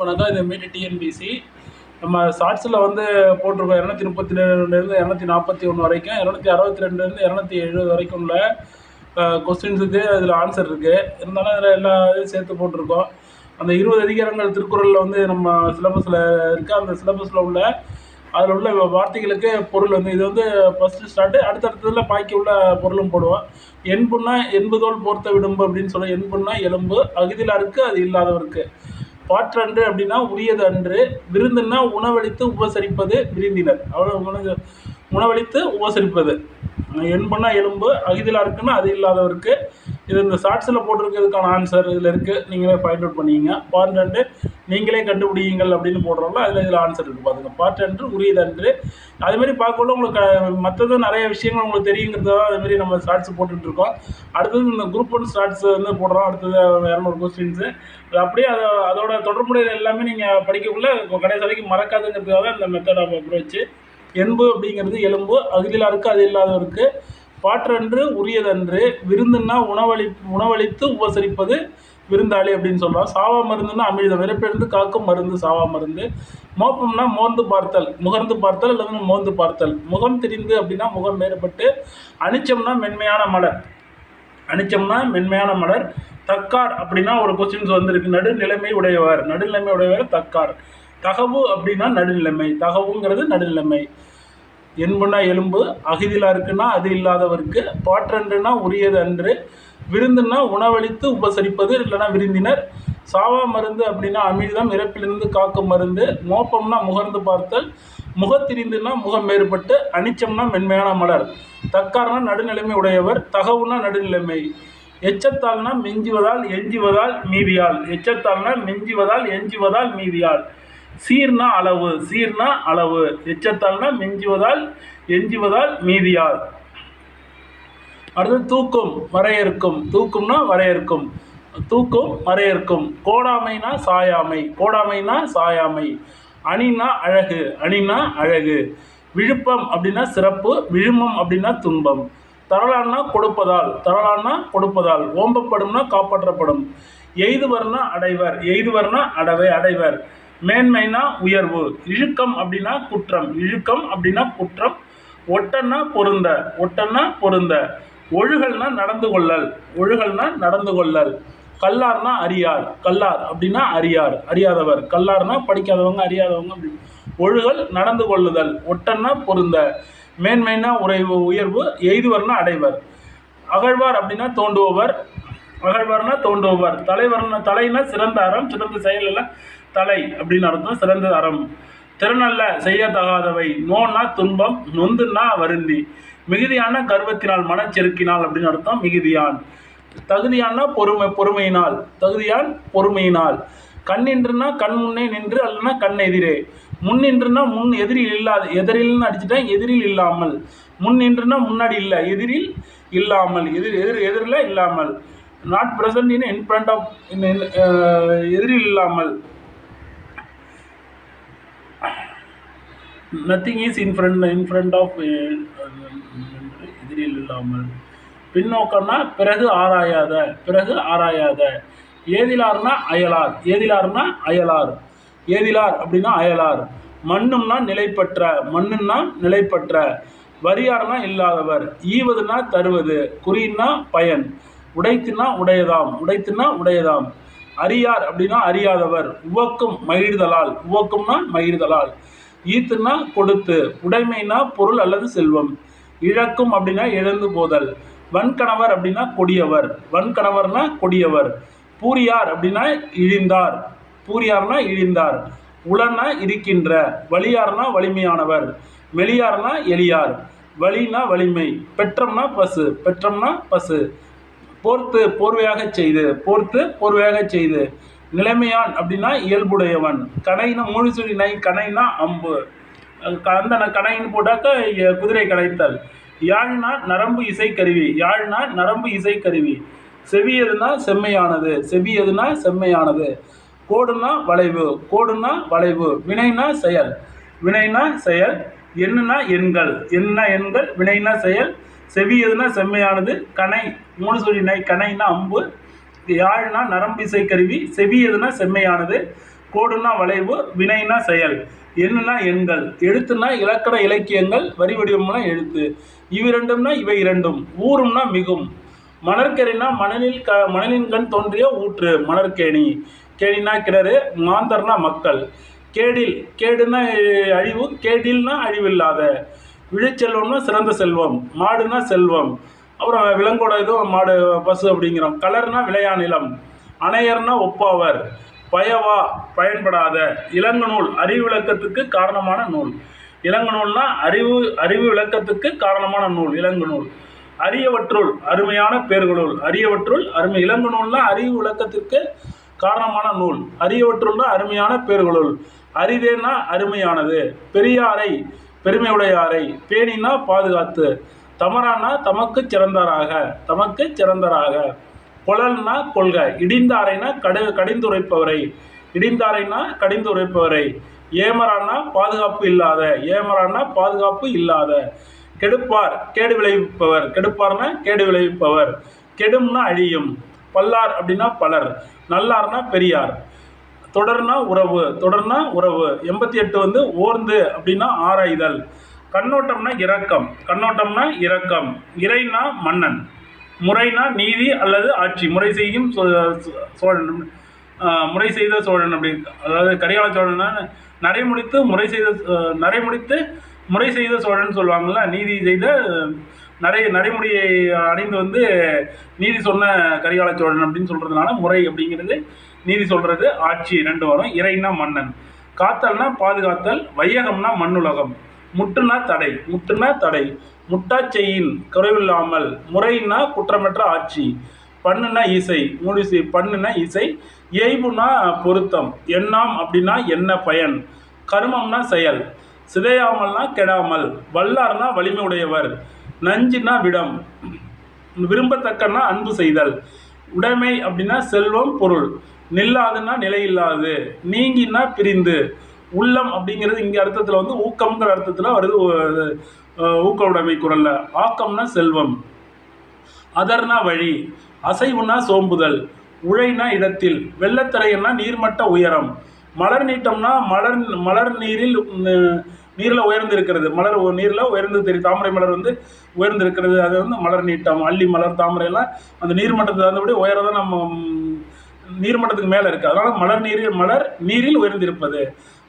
வணக்கம் இது மீட்டு டிஎன்பிசி நம்ம ஷார்ட்ஸில் வந்து போட்டிருக்கோம் இரநூத்தி முப்பத்தி ரெண்டுலேருந்து இரநூத்தி நாற்பத்தி ஒன்று வரைக்கும் இரநூத்தி அறுபத்தி ரெண்டுலேருந்து இரநூத்தி எழுபது வரைக்கும் உள்ள கொஸ்டின்ஸுக்கு அதில் ஆன்சர் இருக்குது இருந்தாலும் அதில் எல்லா இதையும் சேர்த்து போட்டிருக்கோம். அந்த இருபது அதிகாரங்கள் திருக்குறளில் வந்து நம்ம சிலபஸில் இருக்குது அந்த சிலபஸில் உள்ள அதில் உள்ள வார்த்தைகளுக்கு பொருள் வந்து இது வந்து ஃபஸ்ட்டு ஸ்டார்ட்டு அடுத்தடுத்ததில் பாக்கி உள்ள பொருளும் போடுவோம். என்புன்னா என்பதோல் போர்த்த விடும்பு அப்படின்னு சொல்லி என்புன்னா எலும்பு. அகுதியில் இருக்குது அது இல்லாதவருக்கு. பாற்றன்று அப்படின்னா உரியது அன்று விருந்துன்னா உணவளித்து உபசரிப்பது விருந்தினர். அவ்வளோ உணவு உணவளித்து உபசரிப்பது. என்புன்னா எலும்பு அகிதிலாக இருக்குன்னா அது இல்லாதவருக்கு இது இந்த ஷார்ட்ஸில் போட்டிருக்கிறதுக்கான ஆன்சர் இதில் இருக்குது நீங்களே ஃபைண்ட் அவுட் பண்ணிக்கோங்க. பார்ட் நீங்களே கண்டுபிடிங்கள் அப்படின்னு போடுறோம்ல அதில் இதில் ஆன்சர் இருக்குது பாருங்க பார்ட் அன்று உரியதன்று அதுமாரி பார்க்கக்குள்ள உங்களுக்கு மற்றதும் நிறைய விஷயங்கள் உங்களுக்கு தெரியுங்கிறதுக்காக அதுமாரி நம்ம ஷார்ட்ஸ் போட்டுட்ருக்கோம் அடுத்தது இந்த குரூப் ஒன் ஷார்ட்ஸ் வந்து போடுறோம். அடுத்தது இரநூறு கொஸ்டின்ஸு அப்படியே அதை அதோட தொடர்புடைய எல்லாமே நீங்கள் படிக்கக்குள்ளே கடைசி வரைக்கும் மறக்காதுங்கிறதுக்காக இந்த மெத்தடை ஆஃப் அப்ரோச்சு அப்படிங்கிறது எலும்பு அகிலாருக்கு அது இல்லாதவருக்கு பாற்றன்று உரியதன்று விருந்துன்னா உணவளி உணவளித்து உபசரிப்பது விருந்தாளி அப்படின்னு சொல்கிறோம் சாவா மருந்துன்னா அமிழ்தம் இறப்பிலிருந்து காக்கும் மருந்து சாவா மருந்து. மோப்பம்னா மோந்து பார்த்தல் முகர்ந்து பார்த்தல் அல்லது மோந்து பார்த்தல். முகம் திரிந்து அப்படின்னா முகம் வேறுபட்டு அனிச்சம்னா மென்மையான மலர். அனிச்சம்னா மென்மையான மலர். தக்கார் அப்படின்னா ஒரு கொஸ்டின்ஸ் வந்திருக்கு. நடுநிலைமை உடையவர். நடுநிலைமை உடையவர் தக்கார். தகவு அப்படின்னா நடுநிலைமை. தகவுங்கிறது நடுநிலைமை. என்புனா எலும்பு அகிதிலா இருக்குன்னா அது இல்லாதவருக்கு. பாற்றன்றுனா உரியது அன்று விருந்துன்னா உணவளித்து உபசரிப்பது இல்லைன்னா விருந்தினர். சாவா மருந்து அப்படின்னா அமிழ்தம் இறப்பிலிருந்து காக்கும் மருந்து. மோப்பம்னா முகர்ந்து பார்த்தல். முகத்திரிந்துன்னா முகம் வேறுபட்டு அனிச்சம்னா மென்மையான மலர். தக்கார்னா நடுநிலைமை உடையவர் தகவுனா நடுநிலைமை. எச்சத்தால்னா மிஞ்சுவதால் எஞ்சுவதால் மீதியால். எச்சத்தால்னா மிஞ்சுவதால் எஞ்சுவதால் மீதியால். சீர்னா அளவு சீர்னா அளவு. எச்சத்தால்னா மிஞ்சுவதால் எஞ்சுவதால் மீதியால். அடுத்து தூக்கும் வரையறுக்கும் தூக்கும்னா வரையறுக்கும் தூக்கும் வரையறுக்கும் கோடாமைனா சாயாமை. கோடாமைனா சாயாமை. அணினா அழகு. அணினா அழகு. விழுப்பம் அப்படின்னா சிறப்பு. விழுமம் அப்படின்னா துன்பம். தரலான்னா கொடுப்பதால். தரலான்னா கொடுப்பதால். ஓம்பப்படும்னா காப்பாற்றப்படும். எய்துவர்னா அடைவர். எய்துவர்னா அடவை அடைவர். மேன்மைனா உயர்வு. இழுக்கம் அப்படின்னா குற்றம். இழுக்கம் அப்படின்னா குற்றம். ஒட்டன்னா பொருந்த. ஒட்டன்னா பொருந்த. ஒழுகல்னா நடந்து கொள்ளல். ஒழுகல்னா நடந்து கொள்ளல். கல்லார்னா அறியார். கல்லார் அப்படின்னா அறியார். அறியாதவர். கல்லார்னா படிக்காதவங்க அறியாதவங்க அப்படி. ஒழுகல் நடந்து கொள்ளுதல். ஒட்டன்னா பொருந்த. மேன்மைனா உறைவு உயர்வு. எய்துவர்னா அடைவர். அகழ்வார் அப்படின்னா தோண்டுபவர் அகழ்வார்னா தோண்டுபவர் தலைவர்னா தலைனா சிறந்த அறம். சிறந்த செயல் எல்லாம் தலை அப்படின்னு அர்த்தம். சிறந்த அறம். திறனல்ல செய்யத்தகாதவை. நோன்னா துன்பம். நொந்துன்னா வருந்தி. மிகுதியான கர்வத்தினால் மனச்செருக்கினால் அப்படின்னு அர்த்தம் மிகுதியான். தகுதியான பொறுமை பொறுமையினால். தகுதியான் பொறுமையினால். கண் நின்றுனா கண் முன்னே நின்று அல்லனா கண் எதிரே. முன் நின்றுனா முன் எதிரில் இல்லாத எதிரில்னு அடிச்சுட்டேன் எதிரில் இல்லாமல். முன் நின்றுனா முன்னாடி இல்லை எதிரில் இல்லாமல். எதிர் எதிர் uh, எதிரில் இல்லாமல். Not present in in front of எதிரில் இல்லாமல். Nothing is in front in front of எதிரில் இல்லாமல். பின்னோக்கம்னா பிறகு ஆராயாத பிறகு ஆராயாத. ஏதிலார்னா அயலார் ஏதிலார்னா அயலார். ஏதிலார் அப்படின்னா அயலார். மண்ணும்னா நிலைப்பற்ற மண்ணுன்னா நிலைப்பற்ற. வரியார்னா இல்லாதவர் ஈவதுனா தருவது குறின்னா பயன். உடைத்துனா உடையதாம் உடைத்துனா உடையதாம். அறியார் அப்படின்னா அறியாதவர் உவக்கும் மகிழ்தலால் உவக்கும்னா மகிழ்தலால். ஈத்துனா கொடுத்து உடைமைனா பொருள் அல்லது செல்வம். இழக்கும் அப்படின்னா இழந்து போதல். வன்கணவர் அப்படின்னா கொடியவர். வன்கணவர்னா கொடியவர். பூரியார் அப்படின்னா இழிந்தார். பூரியார்னா இழிந்தார். உளன்னா இருக்கின்ற. வலியார்னா வலிமையானவர். வெளியார்னா எளியார். வலினா வலிமை. பெற்றம்னா பசு. பெற்றம்னா பசு. போர்த்து போர்வையாக செய்து. போர்த்து போர்வையாக செய்து. நிலைமையான் அப்படின்னா இயல்புடையவன். கணைனா முழுசுழி நை கணைனா அம்பு. அந்த கணைன்னு போட்டாக்க குதிரை கடைத்தல். யாழ்னா நரம்பு இசைக்கருவி யாழ்னா நரம்பு இசைக்கருவி செவியதுனா செம்மையானது. செவி எதுனா செம்மையானது. கோடுனா வளைவு. கோடுனா வளைவு. வினைனா செயல். வினைனா செயல். என்னன்னா எண்கள். என்ன எண்கள். வினைனா செயல். செவி எதுனா செம்மையானது. கணை. மூணு சொல்லி நை கணைனா அம்பு. யாழ்னா நரம்பு செவி செவியதுனா செம்மையானது கோடுனா வளைவு வினைனா செயல். எண்ணுனா எண்கள். எழுத்துனா இலக்கண இலக்கியங்கள் வரி வடிவம்னா எழுத்து. இவ்விரண்டும்னா இவை இரண்டும். ஊரும்னா மிகும். மணற்கேணினா மணலில் க மணலின் கண் தோன்றிய ஊற்று மணற்கேணி. கேணினா கிணறு மாந்தர்னா மக்கள். கேடில் கேடுனா அழிவு கேடில்னா அழிவில்லாத. விழுச்செல்வம்னா சிறந்த செல்வம் மாடுனா செல்வம். அப்புறம் விலங்கோட இதுவும் மாடு பசு அப்படிங்கிறோம். கலர்னா விளையா நிலம். அணையர்னா ஒப்பாவர். பயவா பயன்படாத. இளங்கு நூல் அறிவு விளக்கத்துக்கு காரணமான நூல். இளங்கு நூல்னா அறிவு அறிவு விளக்கத்துக்கு காரணமான நூல் இளங்கு நூல். அரியவற்றுள் அருமையான பேர்களுள். அரியவற்றுள் அருமை இளங்கு நூல்னா அறிவு விளக்கத்திற்கு காரணமான நூல். அரியவற்றுள்னா அருமையான பேர்களுள். அரிதேனா அருமையானது. பெரியாரை பெருமையுடையாரை பேணினா பாதுகாத்து. தமரானா தமக்கு சிறந்தாராக தமக்கு சிறந்தராக. கொழல்னா கொள்க இடிந்தாரைனா கடு கடிந்துரைப்பவரை இடிந்தாரைனா கடிந்துரைப்பவரை. ஏமரானா பாதுகாப்பு இல்லாத ஏமரானா பாதுகாப்பு இல்லாத. கெடுப்பார் கேடு விளைவிப்பவர். கெடுப்பார்னா கேடு விளைவிப்பவர். கெடும்னா அழியும். பல்லார் அப்படின்னா பலர். நல்லார்னா பெரியார். தொடர்னா உறவு தொடர்னா உறவு. எண்பத்தி எட்டு வந்து ஓர்ந்து அப்படின்னா ஆராய்தல். கண்ணோட்டம்னா இரக்கம். கண்ணோட்டம்னா இரக்கம். இறைனா மன்னன். முறைனா நீதி அல்லது ஆட்சி. முறை செய்யும் சோழன். முறை செய்த சோழன் அப்படி. அதாவது கரிகால சோழனா நரைமுடித்து முறை செய்த நடைமுடித்து நரைமுடித்து முறை செய்த சோழன் சொல்லுவாங்கள்ல நீதி செய்த நடை நடைமுறையை அடைந்து வந்து நீதி சொன்ன கரிகால சோழன் அப்படின்னு சொல்கிறதுனால முறை அப்படிங்கிறது நீதி சொல்கிறது ஆட்சி ரெண்டு வரும். இறைனா மன்னன். காத்தல்னா பாதுகாத்தல் வையகம்னா மண்ணுலகம். முட்டுனா தடை முட்டுனா தடை. முட்டாச்செய்யின் குறைவில்லாமல் முறைன்னா குற்றமற்ற ஆட்சி. பண்ணுனா இசை முடிசை பண்ணுனா இசை. இயைபுனா பொருத்தம் எண்ணாம் அப்படின்னா என்ன பயன்? கருமம்னா செயல். சிதையாமல்னா கெடாமல் வல்லார்னா வலிமை உடையவர் நஞ்சுனா விடம். விரும்பத்தக்கன்னா அன்பு செய்தல். உடைமை அப்படின்னா செல்வம் பொருள். நில்லாதுன்னா நிலையில்லாது. நீங்கின்னா பிரிந்து. உள்ளம் அப்படிங்கிறது இங்கே அர்த்தத்தில் வந்து ஊக்கம்ங்கிற அர்த்தத்தில் வருது ஊக்க உடைமை குரல்ல. ஆக்கம்னா செல்வம். அதர்னா வழி. அசைவுனா சோம்புதல். உழைனா இடத்தில். வெள்ளத்திரையன்னா நீர்மட்ட உயரம். மலர் நீட்டம்னா மலர் மலர் நீரில் நீரில் உயர்ந்திருக்கிறது. மலர் நீரில் உயர்ந்து தெரியும் தாமரை மலர் வந்து உயர்ந்திருக்கிறது. அது வந்து மலர் நீட்டம் அள்ளி மலர் தாமரைலாம் அந்த நீர்மட்டத்தில் இருந்தபடி உயரதான் நம்ம நீர்மட்டத்துக்கு மேலே இருக்குது அதனால் மலர் நீரில் மலர் நீரில் உயர்ந்திருப்பது.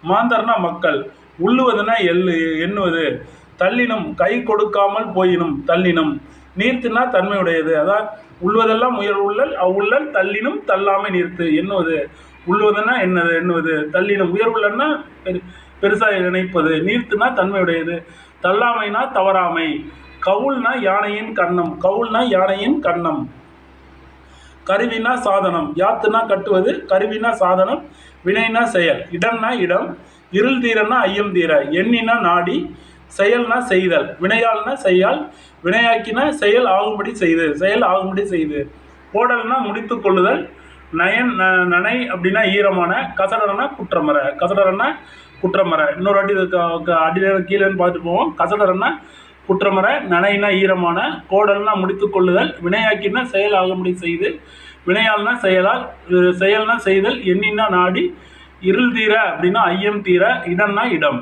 மாந்தர்னா மக்கள் உள்ளுவதுனா எள்ளு எண்ணுவது. தள்ளினும் கை கொடுக்காமல் போயினும் தள்ளினும். நீர்த்துனா தன்மையுடையது. அதான் உள்ளுவதெல்லாம் உயர் உள்ளல் அவ்வுள்ளல் தள்ளினும் தள்ளாமை நீர்த்து எண்ணுவது. உள்ளுவதுன்னா என்னது எண்ணுவது. தள்ளினும் உயர் உள்ளன்னா பெரு பெருசாக நினைப்பது நீர்த்துனா தன்மையுடையது. தள்ளாமைனா தவறாமை. கவுள்னா யானையின் கண்ணம் கவுள்னா யானையின் கண்ணம். கருவினா சாதனம். யாத்துனா கட்டுவது கருவினா சாதனம் வினைனா செயல். இடம்னா இடம் இருள் தீரனா ஐயம் தீர. எண்ணினா நாடி செயல்னா செய்தல். வினையால்னா செய்யால் வினையாக்கினா செயல் ஆகும்படி செய்து. செயல் ஆகும்படி செய்து. போடல்னா முடித்து கொள்ளுதல். நயன் ந- நனை அப்படின்னா ஈரமான. கசடரனா குற்றமர கசடரனா குற்றமர இன்னொரு அடி அடியில் கீழேன்னு பார்த்துட்டு போவோம். கசடரனா குற்றமர நனைனா ஈரமான. கோடல்னா முடித்து கொள்ளுதல். வினையாக்கினா செயல் ஆகும்படி செய்து. வினையால்னா செயலால் செயல்னா செய்தல் எண்ணினா நாடி இருள் தீர அப்படின்னா ஐயம் தீர இடம்னா இடம்.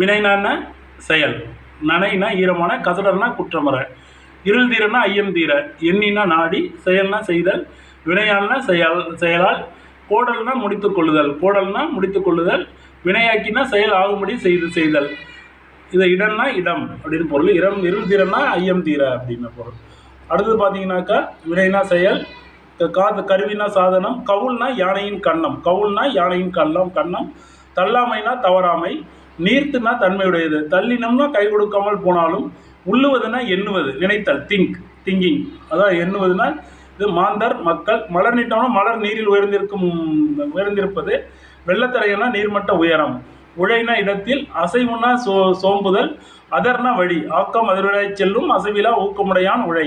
வினைனா செயல். நனைனா ஈரமான கசடர்னா குற்றமர இருள் தீரனா ஐயம் தீர எண்ணினா நாடி செயல்னா செய்தல் வினையால்னா செயல் செயலால் கோடல்னா முடித்து கொள்ளுதல். கோடல்னா முடித்து கொள்ளுதல் வினையாக்கினா செயல் ஆகும்படி செய்து செய்தல். இதை இடம்னா இடம் அப்படின்னு பொருள். இடம் இருள் தீரன்னா ஐயம் தீர அப்படின்னு பொருள். அடுத்தது பார்த்தீங்கன்னாக்கா வினைனா செயல் காது கருவினா சாதனம் கவுள்னா யானையின் கண்ணம். கவுள்னா யானையின் கண்ணம் கண்ணம். தள்ளாமைனா தவறாமை நீர்த்துனா தன்மையுடையது. தள்ளினம்னா கை கொடுக்காமல் போனாலும் உள்ளுவதுனா எண்ணுவது நினைத்தல் திங்க் திங்கிங். அதான் எண்ணுவதுனா இது மாந்தர் மக்கள். மலர் நீட்டம்னா மலர் நீரில் உயர்ந்திருக்கும் உயர்ந்திருப்பது. வெள்ளத்தரையனா நீர்மட்ட உயரம். உழைனா இடத்தில் அசைவுனா சோ சோம்புதல். அதர்னா வழி. ஆக்கம் அதிர்வழி செல்லும் அசைவிலா ஊக்கமுடையான் உழை.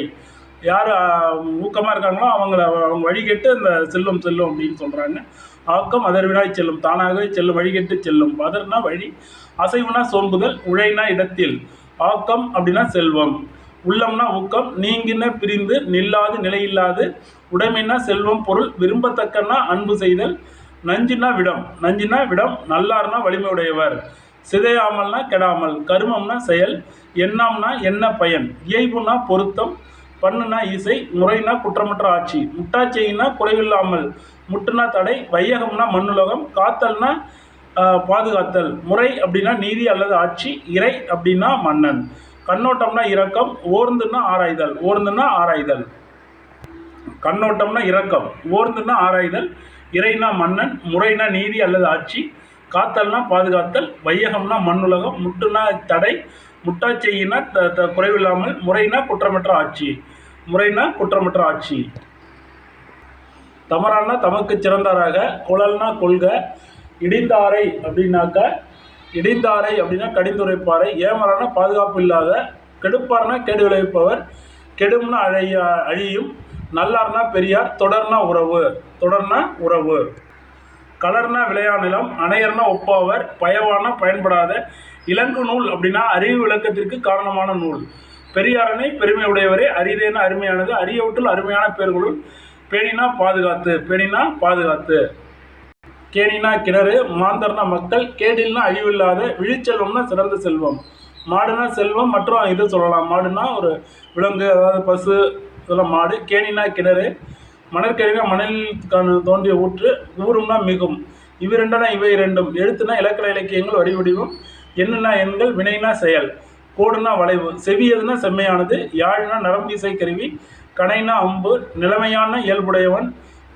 யார் ஊக்கமாக இருக்காங்களோ அவங்கள அவங்க வழிகெட்டு அந்த செல்லும் செல்லும் அப்படின்னு சொல்கிறாங்க ஆக்கம் அதர்வினாய் செல்லும் தானாகவே செல்லும் வழிகெட்டு செல்லும். அதர்னா வழி அசைவுனா சோம்புதல் உழைனா இடத்தில். ஆக்கம் அப்படின்னா செல்வம். உள்ளம்னா ஊக்கம் நீங்கின பிரிந்து நில்லாது நிலையில்லாது. உடைமைனா செல்வம் பொருள் விரும்பத்தக்கன்னா அன்பு செய்தல். நஞ்சுனா விடம் நஞ்சுனா விடம் நல்லார்னா வலிமையுடையவர். சிதையாமல்னா கெடாமல் கருமம்னா செயல் எண்ணம்னா என்ன பயன்? இயல்புனா பொருத்தம் பண்ணுனா இசை முறைனா குற்றமற்ற ஆட்சி. முட்டாட்சியினா குறைவில்லாமல். முட்டுனா தடை வையகம்னா மண்ணுலகம் காத்தல்னா பாதுகாத்தல். முறை அப்படின்னா நீதி அல்லது ஆட்சி இறை அப்படின்னா மன்னன். கண்ணோட்டம்னா இரக்கம் ஓர்ந்துன்னா ஆராய்தல். ஓர்ந்துன்னா ஆராய்தல். கண்ணோட்டம்னா இரக்கம் ஓர்ந்துன்னா ஆராய்தல். இறைனா மன்னன் முறைனா நீதி அல்லது ஆட்சி. காத்தல்னா பாதுகாத்தல். வையகம்னா மண்ணுலகம் முட்டுனா தடை. முட்டா த குறைவில்லாமல் முறைனா குற்றமற்ற ஆட்சி. முறைனா குற்றமற்ற ஆட்சி. தமரானா தமக்கு சிறந்தாராக குழல்னா கொள்க இடிந்தாரை அப்படின்னாக்க இடிந்தாரை அப்படின்னா கடிந்துரைப்பாரை ஏமரானா பாதுகாப்பு இல்லாத கெடுப்பார்னா கேடு விளைவிப்பவர் கெடும்னா அழைய அழியும் நல்லார்னா பெரியார் தொடர்னா உறவு தொடர்னா உறவு. கலர்னா விளையா நிலம் அணையர்னா ஒப்பாவர் பயவானா பயன்படாத இலங்கு நூல் அப்படின்னா அறிவு விளக்கத்திற்கு காரணமான நூல். பெரியாரனை பெருமை உடையவரே அரிதேன அருமையானது அரியவற்றில் அருமையான பேர்களுள் பேணினா பாதுகாத்து பேணினா பாதுகாத்து. கேணினா கிணறு மாந்தர்னா மக்கள் கேடில்னா அழிவில்லாத விழிச்செல்வம்னா சிறந்த செல்வம். மாடுனா செல்வம் மற்றும் இது சொல்லலாம். மாடுனா ஒரு விலங்கு அதாவது பசு இதெல்லாம் மாடு. கேணினா கிணறு மணற்கேணினா மணலில் தோன்றிய ஊற்று ஊரும்னா மிகும். இவ்விரண்டனா இவை இரண்டும். எழுத்துனா இலக்கண இலக்கியங்கள் வடிவடிவும் எண்ணுனா எண்கள் வினைனா செயல். கோடுனா வளைவு. செவியதுனா செம்மையானது யாழ்னா இசை கருவி கனைனா அம்பு நிலைமையான இயல்புடையவன்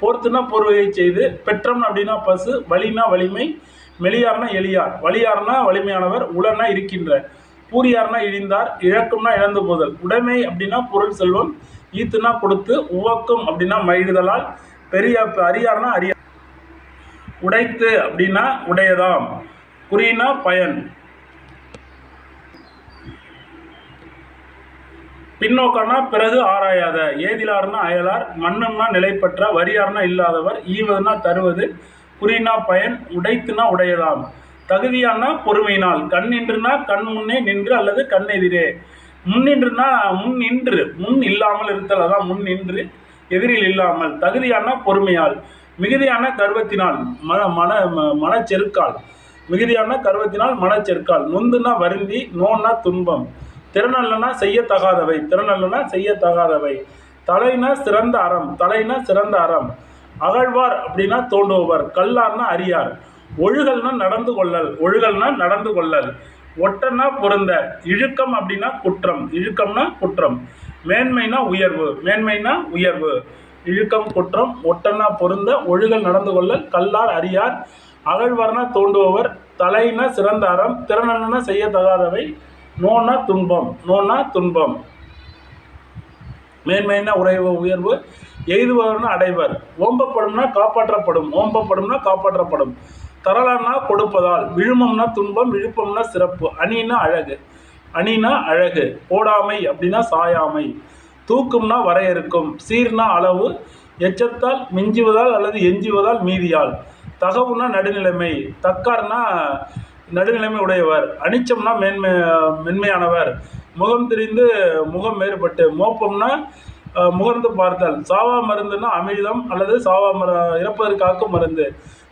போர்த்துனா போர்வையை செய்து பெற்றம் அப்படின்னா பசு வலினா வலிமை மெலியார்னா எளியார் வலியார்னா வலிமையானவர் உலனா இருக்கின்ற. பூரியார்னா இழிந்தார் இழக்கும்னா இழந்து போதல். உடைமை அப்படின்னா பொருள் செல்வம் ஈத்துனா கொடுத்து உவக்கும் அப்படின்னா மகிழ்தலால் பெரிய அரியார்னா அரியார் உடைத்து அப்படின்னா உடையதாம். குறினா பயன். பின்னோக்கம்னா பிறகு ஆராயாத. ஏதிலார்னா அயலார் மன்னம்னா நிலைப்பற்ற வரியார்னா இல்லாதவர் ஈவதுனா தருவது குறினா பயன் உடைத்துனா உடையதாம். தகுதியானா பொறுமையினால் கண் நின்றுனா கண் முன்னே நின்று அல்லது கண் எதிரே. முன் நின்றுனா முன் நின்று முன் இல்லாமல் இருத்தல் அதான் முன் நின்று எதிரில் இல்லாமல். தகுதியான பொறுமையால் மிகுதியான கர்வத்தினால் மன மன ம- மனச்செருக்கால். மிகுதியான கர்வத்தினால் மனச்செருக்கால். நொந்துனா வருந்தி நோன்னா துன்பம். திறனல்லனா செய்யத்தகாதவை திறனல்லனா செய்யத்தகாதவை. தலைனா சிறந்த அறம் தலைனா சிறந்த அறம். அகழ்வார் அப்படின்னா தோண்டுபவர் கல்லார்னா அரியார். ஒழுகல்னா நடந்து கொள்ளல் ஒழுகல்னா நடந்து கொள்ளல். ஒட்டனா பொருந்த இழுக்கம் அப்படின்னா குற்றம் இழுக்கம்னா குற்றம். மேன்மைனா உயர்வு மேன்மைனா உயர்வு. இழுக்கம் குற்றம் ஒட்டனா பொருந்த ஒழுகல் நடந்து கொள்ளல் கல்லார் அரியார். அகழ்வார்னா தோண்டுபவர் தலைனா சிறந்த அறம் திறனல்லனா செய்யத்தகாதவை நோனா துன்பம் நோனா துன்பம். மேன்மைனா உறைவு உயர்வு. எய்துபவர்னா அடைவர். ஓம்பப்படும்னா காப்பாற்றப்படும் ஓம்பப்படும்னா காப்பாற்றப்படும். தரலான்னா கொடுப்பதால் விழுமம்னா துன்பம் விழுப்பம்னா சிறப்பு. அணினா அழகு. அணினா அழகு. போடாமை அப்படின்னா சாயாமை. தூக்கும்னா வரையறுக்கும். சீர்னா அளவு. எச்சத்தால் மிஞ்சுவதால் அல்லது எஞ்சுவதால் மீதியால். தகவுனா நடுநிலைமை. தக்கார்னா நடுநிலைமை உடையவர் அனிச்சம்னா மேன்மை மென்மையானவர். முகம் திரிந்து முகம் வேறுபட்டு மோப்பம்னா முகர்ந்து பார்த்தல். சாவா மருந்துன்னா அமிழ்தம் அல்லது சாவா மர இறப்பதற்காக்கும் மருந்து.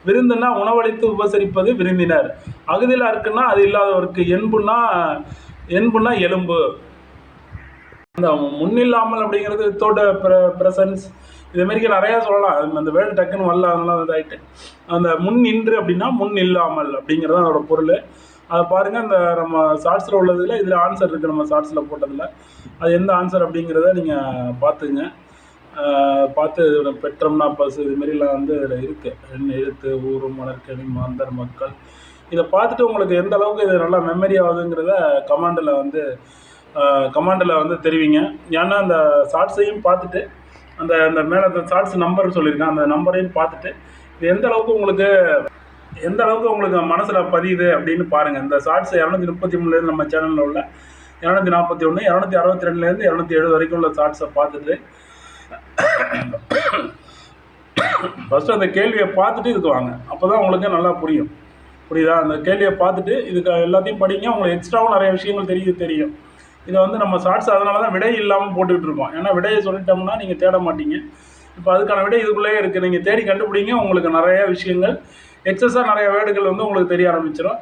விருந்துன்னா உணவளித்து உபசரிப்பது விருந்தினர். அகுதிலா இருக்குன்னா அது இல்லாதவருக்கு. என்புன்னா என்புன்னா எலும்பு. அந்த முன்னில்லாமல் அப்படிங்கிறது வித்தோட ப்ரெசன்ஸ் இது நிறையா சொல்லலாம். அந்த வேர்டு டக்குன்னு வரல அதனால இதாகிட்டு அந்த முன் நின்று அப்படின்னா முன் இல்லாமல் அப்படிங்கிறது அதோட பொருள். அதை பாருங்கள் அந்த நம்ம ஷார்ட்ஸில் உள்ளதில் இதில் ஆன்சர் இருக்குது நம்ம ஷார்ட்ஸில் போட்டதில். அது எந்த ஆன்சர் அப்படிங்கிறத நீங்கள் பார்த்துங்க. பார்த்து இதோட பெற்றம்னா பசு இதுமாரிலாம் வந்து இதில் இருக்குது ரெண்டு எழுத்து ஊரும் மலர்கனி மாந்தர் மக்கள். இதை பார்த்துட்டு உங்களுக்கு எந்த அளவுக்கு இது நல்லா மெமரி ஆகுதுங்கிறத கமாண்டில் வந்து கமாண்டில் வந்து தெரிவிங்க. ஏன்னா அந்த ஷார்ட்ஸையும் பார்த்துட்டு அந்த அந்த மேலே அந்த ஷார்ட்ஸ் நம்பர் சொல்லியிருக்கேன். அந்த நம்பரையும் பார்த்துட்டு இது எந்த அளவுக்கு உங்களுக்கு எந்த அளவுக்கு உங்களுக்கு மனசில் பதியுது அப்படின்னு பாருங்கள் இந்த ஷார்ட்ஸ் இரநூத்தி முப்பத்தி மூணுலேருந்து நம்ம சேனலில் உள்ள இரநூத்தி நாற்பத்தி ஒன்று இரநூத்தி அறுபத்தி ரெண்டுலேருந்து இரநூத்தி எழுபது வரைக்கும் உள்ள ஷார்ட்ஸை பார்த்துட்டு ஃபஸ்ட்டு அந்த கேள்வியை பார்த்துட்டு இதுக்கு வாங்க. அப்போ தான் உங்களுக்கு நல்லா புரியும். புரியுதா? அந்த கேள்வியை பார்த்துட்டு இதுக்கு எல்லாத்தையும் படிங்க. உங்களுக்கு எக்ஸ்ட்ராவும் நிறைய விஷயங்கள் தெரியுது தெரியும். இதை வந்து நம்ம ஷார்ட்ஸ் அதனால தான் விடை இல்லாமல் போட்டுக்கிட்டு இருக்கோம். ஏன்னா விடையை சொல்லிட்டோம்னா நீங்கள் தேட மாட்டீங்க. இப்போ அதுக்கான விடை இதுக்குள்ளேயே இருக்குது நீங்கள் தேடி கண்டுபிடிங்க. உங்களுக்கு நிறைய விஷயங்கள் எக்ஸஸாக நிறைய வேர்டுகள் வந்து உங்களுக்கு தெரிய ஆரம்பிச்சிடும்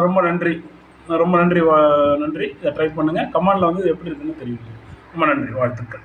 ரொம்ப நன்றி. ரொம்ப நன்றி வா- நன்றி. இதை ட்ரை பண்ணுங்கள் கமெண்டில் வந்து இது எப்படி இருக்குன்னு தெரியும் ரொம்ப நன்றி. வாழ்த்துக்கள்.